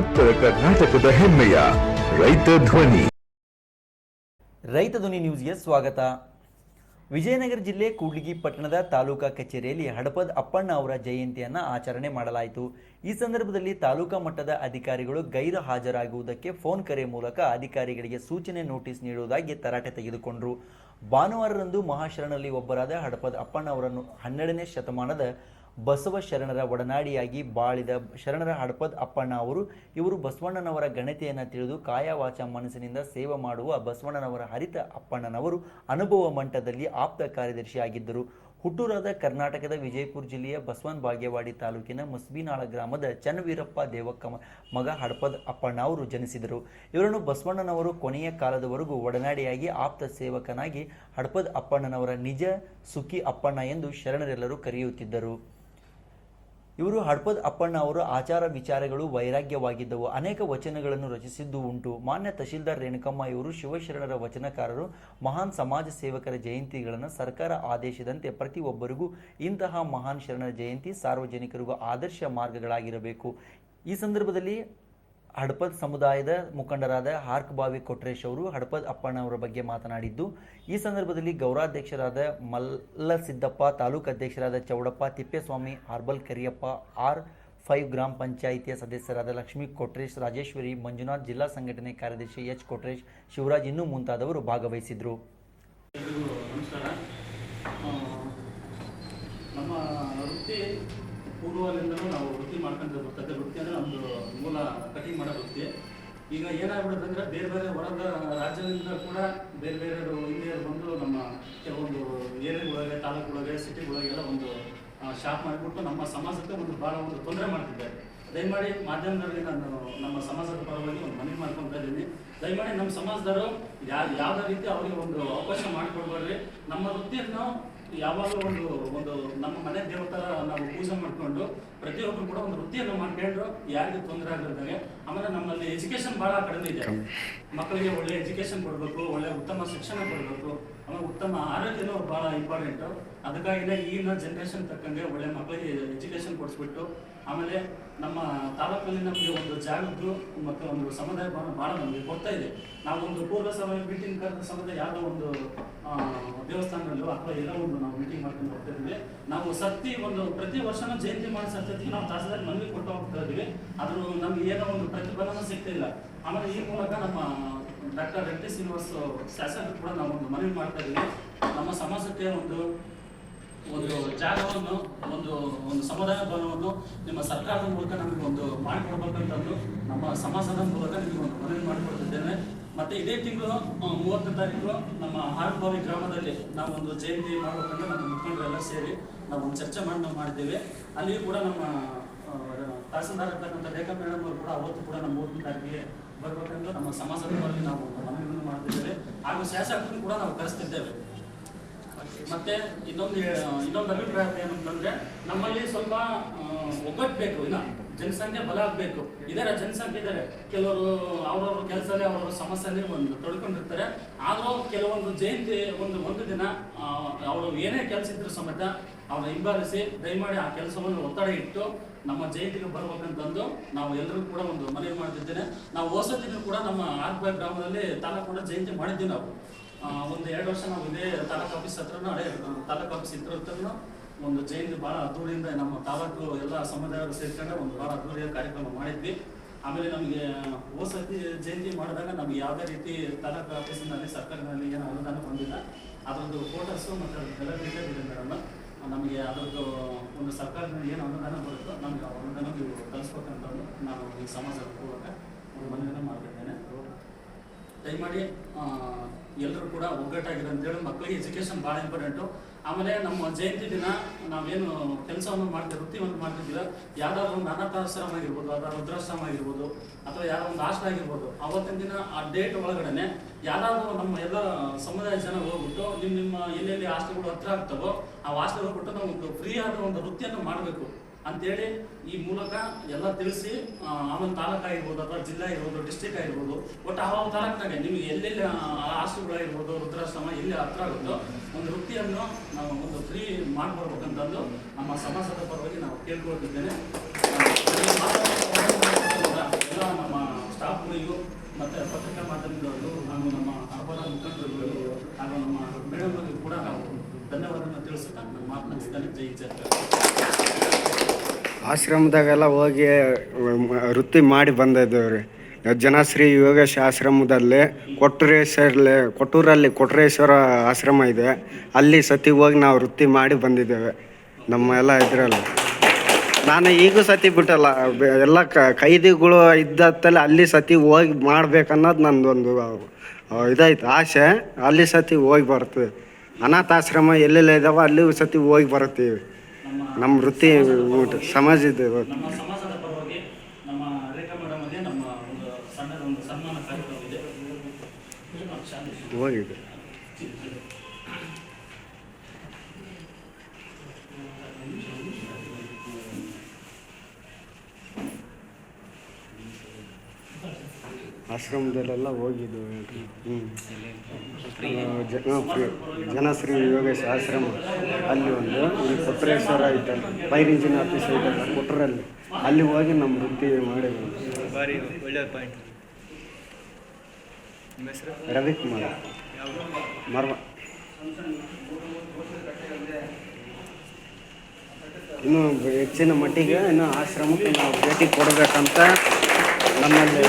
ಉತ್ತರ ಕರ್ನಾಟಕದ ಹೆಮ್ಮೆಯ ರೈತ ಧ್ವನಿ. ರೈತ ಧ್ವನಿ ನ್ಯೂಸ್ಗೆ ಸ್ವಾಗತ. ವಿಜಯನಗರ ಜಿಲ್ಲೆ ಕೂಡ್ಲಿಗಿ ಪಟ್ಟಣದ ತಾಲೂಕಾ ಕಚೇರಿಯಲ್ಲಿ ಹಡಪದ್ ಅಪ್ಪಣ್ಣ ಅವರ ಜಯಂತಿಯನ್ನು ಆಚರಣೆ ಮಾಡಲಾಯಿತು. ಈ ಸಂದರ್ಭದಲ್ಲಿ ತಾಲೂಕಾ ಮಟ್ಟದ ಅಧಿಕಾರಿಗಳು ಗೈರು ಹಾಜರಾಗುವುದಕ್ಕೆ ಫೋನ್ ಕರೆ ಮೂಲಕ ಅಧಿಕಾರಿಗಳಿಗೆ ಸೂಚನೆ ನೋಟಿಸ್ ನೀಡುವುದಾಗಿ ತರಾಟೆ ತೆಗೆದುಕೊಂಡರು. ಭಾನುವಾರರಂದು ಮಹಾಶರಣರಲ್ಲಿ ಒಬ್ಬರಾದ ಹಡಪದ ಅಪ್ಪಣ್ಣ ಅವರನ್ನು ಹನ್ನೆರಡನೇ ಶತಮಾನದ ಬಸವ ಶರಣರ ಒಡನಾಡಿಯಾಗಿ ಬಾಳಿದ ಶರಣರ ಹಡಪದ್ ಅಪ್ಪಣ್ಣ ಅವರು, ಇವರು ಬಸವಣ್ಣನವರ ಗಣತೆಯನ್ನು ತಿಳಿದು ಕಾಯವಾಚ ಮನಸ್ಸಿನಿಂದ ಸೇವೆ ಮಾಡುವ ಬಸವಣ್ಣನವರ ಹರಿತ ಅಪ್ಪಣ್ಣನವರು ಅನುಭವ ಮಂಟದಲ್ಲಿ ಆಪ್ತ ಕಾರ್ಯದರ್ಶಿಯಾಗಿದ್ದರು. ಹುಟ್ಟೂರಾದ ಕರ್ನಾಟಕದ ವಿಜಯಪುರ ಜಿಲ್ಲೆಯ ಬಸವನ್ ಬಾಗೇವಾಡಿ ತಾಲೂಕಿನ ಮುಸ್ಬಿನಾಳ ಗ್ರಾಮದ ಚನ್ನವೀರಪ್ಪ ದೇವಕ್ಕ ಮಗ ಹಡಪದ ಅಪ್ಪಣ್ಣ ಅವರು ಜನಿಸಿದರು. ಇವರನ್ನು ಬಸವಣ್ಣನವರು ಕೊನೆಯ ಕಾಲದವರೆಗೂ ಒಡನಾಡಿಯಾಗಿ ಆಪ್ತ ಸೇವಕನಾಗಿ ಹಡಪದ್ ಅಪ್ಪಣ್ಣನವರ ನಿಜ ಸುಖಿ ಅಪ್ಪಣ್ಣ ಎಂದು ಶರಣರೆಲ್ಲರೂ ಕರೆಯುತ್ತಿದ್ದರು. ಇವರು ಹಡ್ಪದ್ ಅಪ್ಪಣ್ಣ ಅವರು ಆಚಾರ ವಿಚಾರಗಳು ವೈರಾಗ್ಯವಾಗಿದ್ದವು. ಅನೇಕ ವಚನಗಳನ್ನು ರಚಿಸಿದ್ದು ಉಂಟು. ಮಾನ್ಯ ತಹಶೀಲ್ದಾರ್ ರೇಣುಕಮ್ಮ ಇವರು ಶಿವಶರಣರ ವಚನಕಾರರು, ಮಹಾನ್ ಸಮಾಜ ಸೇವಕರ ಜಯಂತಿಗಳನ್ನು ಸರ್ಕಾರ ಆದೇಶದಂತೆ ಪ್ರತಿಯೊಬ್ಬರಿಗೂ ಇಂತಹ ಮಹಾನ್ ಶರಣರ ಜಯಂತಿ ಸಾರ್ವಜನಿಕರಿಗೂ ಆದರ್ಶ ಮಾರ್ಗಗಳಾಗಿರಬೇಕು. ಈ ಸಂದರ್ಭದಲ್ಲಿ ಹಡಪದ್ ಸಮುದಾಯದ ಮುಖಂಡರಾದ ಹಾರ್ಕ್ ಬಾವಿ ಕೊಟ್ರೇಶ್ ಅವರು ಹಡಪದ್ ಅಪ್ಪಣ್ಣ ಅವರ ಬಗ್ಗೆ ಮಾತನಾಡಿದ್ದು, ಈ ಸಂದರ್ಭದಲ್ಲಿ ಗೌರಾಧ್ಯಕ್ಷರಾದ ಮಲ್ಲ ಸಿದ್ದಪ್ಪ ತಾಲೂಕು ಅಧ್ಯಕ್ಷರಾದ ಚೌಡಪ್ಪ, ತಿಪ್ಪೇಸ್ವಾಮಿ ಆರ್ಬಲ್ ಕರಿಯಪ್ಪ, ಆರ್ ಫೈವ್ ಗ್ರಾಮ ಪಂಚಾಯಿತಿಯ ಸದಸ್ಯರಾದ ಲಕ್ಷ್ಮೀ ಕೊಟ್ರೇಶ್, ರಾಜೇಶ್ವರಿ, ಮಂಜುನಾಥ್, ಜಿಲ್ಲಾ ಸಂಘಟನೆ ಕಾರ್ಯದರ್ಶಿ ಎಚ್ ಕೊಟ್ರೇಶ್, ಶಿವರಾಜ್ ಇನ್ನೂ ಮುಂತಾದವರು ಭಾಗವಹಿಸಿದ್ರು. ನಮ್ಮ ವೃತ್ತಿ ಪೂರ್ವದಿಂದಲೂ ನಾವು ವೃತ್ತಿ ಮಾಡ್ಕೊಂಡು ಬರ್ತದೆ. ವೃತ್ತಿ ಅಂದರೆ ನಮ್ಮದು ಮೂಲ ಕಟಿಂಗ್ ಮಾಡೋ ವೃತ್ತಿ. ಈಗ ಏನಾಗ್ಬಿಡುತ್ತೆ ಅಂದರೆ ಬೇರೆ ಬೇರೆ ಹೊರದ ರಾಜ್ಯದಿಂದ ಕೂಡ ಬೇರೆ ಬೇರೆ ಇಂಡಿಯರು ಬಂದು ನಮ್ಮ ಕೆಲವೊಂದು ಏರಿಯಾಗೊಳಗೆ ತಾಲೂಕುಗಳಿಗೆ ಸಿಟಿಗಳಿಗೆಲ್ಲ ಒಂದು ಶಾಪ್ ಮಾಡಿಬಿಟ್ಟು ನಮ್ಮ ಸಮಾಜಕ್ಕೆ ಒಂದು ಭಾಳ ಒಂದು ತೊಂದರೆ ಮಾಡ್ತಿದ್ದಾರೆ. ದಯಮಾಡಿ ಮಾಧ್ಯಮದಲ್ಲಿ ನಾನು ನಮ್ಮ ಸಮಾಜದ ಪರವಾಗಿ ಒಂದು ಮನವಿ ಮಾಡ್ಕೊತಾ ಇದ್ದೀನಿ. ದಯಮಾಡಿ ನಮ್ಮ ಸಮಾಜದವರು ಯಾವ ಯಾವುದೇ ರೀತಿ ಅವರಿಗೆ ಒಂದು ಅವಕಾಶ ಮಾಡಿಕೊಡ್ಬೇಡ್ರಿ. ನಮ್ಮ ವೃತ್ತಿಯನ್ನು ಯಾವಾಗಲೂ ಒಂದು ಒಂದು ನಮ್ಮ ಮನೆ ದೇವತರ ನಾವು ಪೂಜೆ ಮಾಡ್ಕೊಂಡು ಪ್ರತಿಯೊಬ್ಬರು ಕೂಡ ಒಂದು ವೃತ್ತಿಯನ್ನು ಮಾಡ್ಕೊಂಡ್ರು ಯಾರಿಗೆ ತೊಂದರೆ ಆಗಿರ್ದಂಗೆ ಆಮೇಲೆ ನಮ್ಮಲ್ಲಿ ಎಜುಕೇಶನ್ ಭಾಳ ಕಡಿಮೆ ಇದೆ. ಮಕ್ಕಳಿಗೆ ಒಳ್ಳೆ ಎಜುಕೇಶನ್ ಕೊಡಬೇಕು ಒಳ್ಳೆ ಉತ್ತಮ ಶಿಕ್ಷಣ ಕೊಡಬೇಕು. ಆಮೇಲೆ ಉತ್ತಮ, ಆರೋಗ್ಯನೂ ಭಾಳ ಇಂಪಾರ್ಟೆಂಟು ಅದಕ್ಕಾಗಿನೇ ಈಗಿನ ಜನ್ರೇಷನ್ ತಕ್ಕಂಗೆ ಒಳ್ಳೆ ಮಕ್ಕಳಿಗೆ ಎಜುಕೇಶನ್ ಕೊಡಿಸ್ಬಿಟ್ಟು, ಆಮೇಲೆ ನಮ್ಮ ತಾಲೂಕಲ್ಲಿ ನಮಗೆ ಒಂದು ಜಾಗದ್ದು ಮತ್ತು ಒಂದು ಸಮುದಾಯ ಭಾವನೆ ಭಾಳ ನಮಗೆ ಕೊಡ್ತಾ ಇದೆ. ನಾವು ಒಂದು ಪೂರ್ವ ಸಮಯ ಮೀಟಿಂಗ್ ಕರೆದ ಸಮುದಾಯ ಯಾವುದೋ ಒಂದು ದೇವಸ್ಥಾನದಲ್ಲೂ ಅಥವಾ ಏನೋ ಒಂದು ನಾವು ಮೀಟಿಂಗ್ ಮಾಡ್ಕೊಂಡು ಹೋಗ್ತಾ ಇದ್ದೀವಿ. ನಾವು ಸತ್ತಿ ಒಂದು, ಪ್ರತಿ ವರ್ಷನೂ ಜಯಂತಿ ಮಾಡೋ ನಾವು ತಹಸೀಲ್ದಾರ್ ಮನವಿ ಕೊಟ್ಟು ಹೋಗ್ತಾ ಇದ್ದೀವಿ. ಆದರೂ ನಮ್ಗೆ ಏನೋ ಒಂದು ಪ್ರತಿಫಲನೂ ಸಿಗ್ತಿಲ್ಲ ಆಮೇಲೆ ಈ ಮೂಲಕ ನಮ್ಮ ಡಾಕ್ಟರ್ ವೆಂಕಟ ಶ್ರೀನಿವಾಸ್ ಶಾಸಕರು ಕೂಡ ನಾವು ಒಂದು ಮನವಿ ಮಾಡ್ತಾ ಇದ್ದೀವಿ. ನಮ್ಮ ಸಮಾಜಕ್ಕೆ ಒಂದು ಒಂದು ಜಾಗವನ್ನು, ಒಂದು ಒಂದು ಸಮುದಾಯ ಭವನವನ್ನು ನಿಮ್ಮ ಸರ್ಕಾರದ ಮೂಲಕ ನಮಗೆ ಒಂದು ಮಾಡಿಕೊಡ್ಬೇಕಂತಂದು ನಮ್ಮ ಸಮಾಜದ ಮೂಲಕ ನಿಮಗೆ ಒಂದು ಮನವಿ ಮಾಡಿಕೊಡ್ತಿದ್ದೇನೆ. ಮತ್ತೆ ಇದೇ ತಿಂಗಳು ಮೂವತ್ತನೇ ತಾರೀಕು ನಮ್ಮ ಹಾರಭಾವಿ ಗ್ರಾಮದಲ್ಲಿ ನಾವು ಒಂದು ಜಯಂತಿ ಮಾಡಬೇಕಂದ್ರೆ ನಮ್ಮ ಮುಖಂಡರೆಲ್ಲ ಸೇರಿ ನಾವು ಒಂದು ಚರ್ಚೆ ಮಾಡಿ ನಾವು ಮಾಡಿದ್ದೇವೆ. ಅಲ್ಲಿಯೂ ಕೂಡ ನಮ್ಮ ತಹಸೀಲ್ದಾರ್ ಇರ್ತಕ್ಕಂಥ ರೇಖಾ ಮೇಡಮ್ ಅವರು ಕೂಡ ಅವತ್ತು ಕೂಡ ನಮ್ಮ ಮೂವತ್ತನೇ ತಾರೀಕಿಗೆ ಬರ್ಬೇಕಂತ ನಮ್ಮ ಸಮಾಜದ ನಾವು ಮನವಿಯನ್ನು ಮಾಡ್ತಿದ್ದೇವೆ. ಹಾಗೂ ಶಾಸಕರನ್ನು ಕೂಡ ನಾವು ಕರೆಸ್ತಿದ್ದೇವೆ. ಮತ್ತೆ ಇನ್ನೊಂದು ಇನ್ನೊಂದು ಅಭಿಪ್ರಾಯ ಏನಂತಂದ್ರೆ ನಮ್ಮಲ್ಲಿ ಸ್ವಲ್ಪ ಒಗ್ಗಟ್ಟು ಬೇಕು ಇನ್ನ ಜನಸಂಖ್ಯೆ ಬಲ ಆಗಬೇಕು. ಇದಾರೆ, ಜನಸಂಖ್ಯೆ ಇದ್ದಾರೆ ಕೆಲವರು ಅವ್ರವ್ರ ಕೆಲಸದಲ್ಲಿ ಅವ್ರವ್ರ ಸಮಸ್ಯೆನೇ ಒಂದು ತೊಡ್ಕೊಂಡಿರ್ತಾರೆ. ಆದ್ರೂ ಕೆಲವೊಂದು ಜಯಂತಿ, ಒಂದು ಒಂದು ದಿನ ಅವರು ಏನೇ ಕೆಲಸ ಇದ್ರು ಸಮೇತ ಅವ್ರನ್ನ ಹಿಂಬಾಲಿಸಿ ದಯಮಾಡಿ ಆ ಕೆಲಸವನ್ನು ಒತ್ತಡ ಇಟ್ಟು ನಮ್ಮ ಜಯಂತಿಗೆ ಬರ್ಬೇಕಂತಂದು ನಾವು ಎಲ್ಲರೂ ಕೂಡ ಒಂದು ಮನವಿ ಮಾಡ್ತಿದ್ದೇನೆ. ನಾವು ಹೊಸದಿನ ಕೂಡ ನಮ್ಮ ಆರ್ಬಾಯ್ ಗ್ರಾಮದಲ್ಲಿ ತಾಲೂಕು ಕೂಡ ಜಯಂತಿ ಮಾಡಿದ್ವಿ ನಾವು. ಒಂದು ಎರಡು ವರ್ಷ ನಾವು ಇದೇ ತಾಲೂಕು ಆಫೀಸ್ ಹತ್ರನೂ ಹಳೆ ತಾಲೂಕು ಆಫೀಸ್ ಇದ್ರ ಹತ್ರನೂ ಒಂದು ಜಯಂತಿ ಭಾಳ ಅದ್ದೂರಿಯಿಂದ ನಮ್ಮ ತಾಲೂಕು ಎಲ್ಲ ಸಮುದಾಯವರು ಸೇರ್ಕೊಂಡು ಒಂದು ಭಾಳ ಅದ್ದೂರಿಯ ಕಾರ್ಯಕ್ರಮ ಮಾಡಿದ್ವಿ. ಆಮೇಲೆ ನಮಗೆ ಹೊಸತಿ ಜಯಂತಿ ಮಾಡಿದಾಗ ನಮ್ಗೆ ಯಾವುದೇ ರೀತಿ ತಾಲೂಕು ಆಫೀಸಿನಲ್ಲಿ, ಸರ್ಕಾರದಲ್ಲಿ ಏನು ಅನುದಾನ ಬಂದಿಲ್ಲ. ಅದರದ್ದು ಫೋಟೋಸು ಮತ್ತು ಅದರ ಮೇಡಮ್. ನಮಗೆ ಅದರದ್ದು ಒಂದು ಸರ್ಕಾರದಿಂದ ಏನು ಅನುದಾನ ಬರುತ್ತೋ ನಮಗೆ ಅನುದಾನ ನೀವು ಕಲಿಸ್ಬೇಕಂತಂದು ನಾನು ಈ ಸಮಾಜದ ಒಂದು ಮನವಿಯನ್ನು ಮಾಡ್ತಿದ್ದೇನೆ. ದಯಮಾಡಿ ಎಲ್ಲರೂ ಕೂಡ ಒಗ್ಗಟ್ಟಾಗಿದೆ ಅಂತೇಳಿ ಮಕ್ಕಳಿಗೆ ಎಜುಕೇಶನ್ ಭಾಳ ಇಂಪಾರ್ಟೆಂಟು ಆಮೇಲೆ ನಮ್ಮ ಜಯಂತಿ ದಿನ ನಾವೇನು ಕೆಲಸವನ್ನು ಮಾಡ್ತೀವಿ, ವೃತ್ತಿವನ್ನು ಮಾಡ್ತಿದ್ದೀವಿ ಯಾವ್ದಾದ್ರು ಒಂದು ಅನಾಥಾಶ್ರಮ ಆಗಿರ್ಬೋದು ಅಥವಾ ವೃದ್ಧಾಶ್ರಮ ಆಗಿರ್ಬೋದು, ಅಥವಾ ಯಾರೋ ಒಂದು ಆಶ್ರಮ ಆಗಿರ್ಬೋದು, ಅವತ್ತಿನ ದಿನ ಆ ಡೇಟ್ ಒಳಗಡೆ ಯಾರಾದರೂ ನಮ್ಮ ಎಲ್ಲ ಸಮುದಾಯ ಜನ ಹೋಗ್ಬಿಟ್ಟು ನಿಮ್ಮ ನಿಮ್ಮ ಎಲ್ಲೆಲ್ಲಿ ಆಸ್ತಿಗಳು ಹತ್ರ ಆಗ್ತವೋ, ಆ ಹಾಸ್ಟೆಲ್ ಹೋಗ್ಬಿಟ್ಟು ನಾವು ಫ್ರೀ ಆದ ಒಂದು ವೃತ್ತಿಯನ್ನು ಮಾಡಬೇಕು. ಅಂತೇಳಿ ಈ ಮೂಲಕ ಎಲ್ಲ ತಿಳಿಸಿ ಆಮೇಲೆ ತಾಲೂಕು ಆಗಿರ್ಬೋದು ಅಥವಾ ಜಿಲ್ಲಾ ಇರ್ಬೋದು ಡಿಸ್ಟಿಕ್ ಆಗಿರ್ಬೋದು, ಒಟ್ಟು ಆ ತಾಲೂಕಿನಾಗೆ ನಿಮ್ಗೆ ಎಲ್ಲೆಲ್ಲಿ ಹಾಸ್ಟೆಲ್ಗಳಾಗಿರ್ಬೋದು ವೃದ್ಧಾಶ್ರಮ ಎಲ್ಲಿ ಹತ್ರ ಆಗುತ್ತೋ ಒಂದು ವೃತ್ತಿಯನ್ನು ನಾವು ಒಂದು ಫ್ರೀ ಮಾಡಿಕೊಡ್ಬೇಕಂತಂದು ನಮ್ಮ ಸಮಾಜದ ಪರವಾಗಿ ನಾವು ಕೇಳ್ಕೊಳ್ತಿದ್ದೇನೆ. ಎಲ್ಲ ನಮ್ಮ ಸ್ಟಾಫ್ಗಳಿಗೂ ಮತ್ತು ಪತ್ರಿಕಾ ಮಾಧ್ಯಮದವರು ಹಾಗೂ ನಮ್ಮ ಅಪರ ಮುಖಂಡರುಗಳು ಹಾಗೂ ನಮ್ಮ ಮೇಡಮ್ ಕೂಡ ನಾವು ಧನ್ಯವಾದ ತಿಳಿಸ್ತಾ ನಮ್ಮ ಮಾತನಾಡಿದ್ದಾನೆ ಜೈ ಜಯ ಆಶ್ರಮದಾಗೆಲ್ಲ ಹೋಗಿ ವೃತ್ತಿ ಮಾಡಿ ಬಂದಿದ್ದೇವೆ ರೀ ಜನಶ್ರೀ ಯೋಗೇಶ್ ಆಶ್ರಮದಲ್ಲಿ ಕೊಟ್ಟರೇಶ್ವರಲ್ಲಿ ಕೊಟ್ಟೂರಲ್ಲಿ ಕೊಟ್ಟರೇಶ್ವರ ಆಶ್ರಮ ಇದೆ. ಅಲ್ಲಿ ಸತಿ ಹೋಗಿ ನಾವು ವೃತ್ತಿ ಮಾಡಿ ಬಂದಿದ್ದೇವೆ. ನಮ್ಮ ಎಲ್ಲ ಇದರಲ್ಲಿ. ನಾನು ಈಗೂ ಸತಿ ಬಿಟ್ಟಲ್ಲ. ಎಲ್ಲ ಕ ಕೈದಿಗಳು ಇದ್ದತ್ತಲ್ಲಿ ಅಲ್ಲಿ ಸತಿ ಹೋಗಿ ಮಾಡ್ಬೇಕನ್ನೋದು ನಂದೊಂದು ಆ, ಇದಾಯ್ತು. ಆಸೆ ಅಲ್ಲಿ ಸತಿ ಹೋಗಿ ಬರ್ತೀವಿ ಅನಾಥಾಶ್ರಮ ಎಲ್ಲೆಲ್ಲ ಇದಾವೋ ಅಲ್ಲಿ ಸತಿ ಹೋಗಿ ಬರ್ತೀವಿ ನಮ್ಮ ವೃತ್ತಿ ಊಟ ಸಮಾಜದ ನಮ್ಮ ಸಮಾಜದ ಪರವಾಗಿ ನಮ್ಮ ರೇಖಾ ಮೇಡಮ್ ಅದೇ ನಮ್ಮ ಒಂದು ಸಣ್ಣದ ಒಂದು ಸನ್ಮಾನ ಕಾರ್ಯಕ್ರಮ ಇದೆ. ಹೋಗಿದೆ. ಆಶ್ರಮದಲ್ಲೆಲ್ಲ ಹೋಗಿದ್ದು ಹ್ಞೂ ಜನಶ್ರೀ ಯೋಗೇಶ್ ಆಶ್ರಮ. ಅಲ್ಲಿ ಒಂದು ಇಲ್ಲಿ ಕೊಟ್ರೇಶ್ವರ ಐತಲ್ಲ ಫೈರ್ ಇಂಜಿನ್ ಆಫೀಸ್ ಐತಲ್ಲ ಕೊಟ್ರಲ್ಲಿ. ಅಲ್ಲಿ ಹೋಗಿ ನಮ್ಮ ವೃತ್ತಿ ಮಾಡಿದ್ವಿ. ಭಾರಿ ಒಳ್ಳೆ ಪಾಯಿಂಟ್. ರವಿಕುಮಾರ್. ಮರ್ವ ಇನ್ನೂ ಹೆಚ್ಚಿನ ಮಟ್ಟಿಗೆ ಇನ್ನು ಆಶ್ರಮಕ್ಕೆ ನಾವು ಭೇಟಿ ಕೊಡಬೇಕಂತ ನಮ್ಮಲ್ಲಿ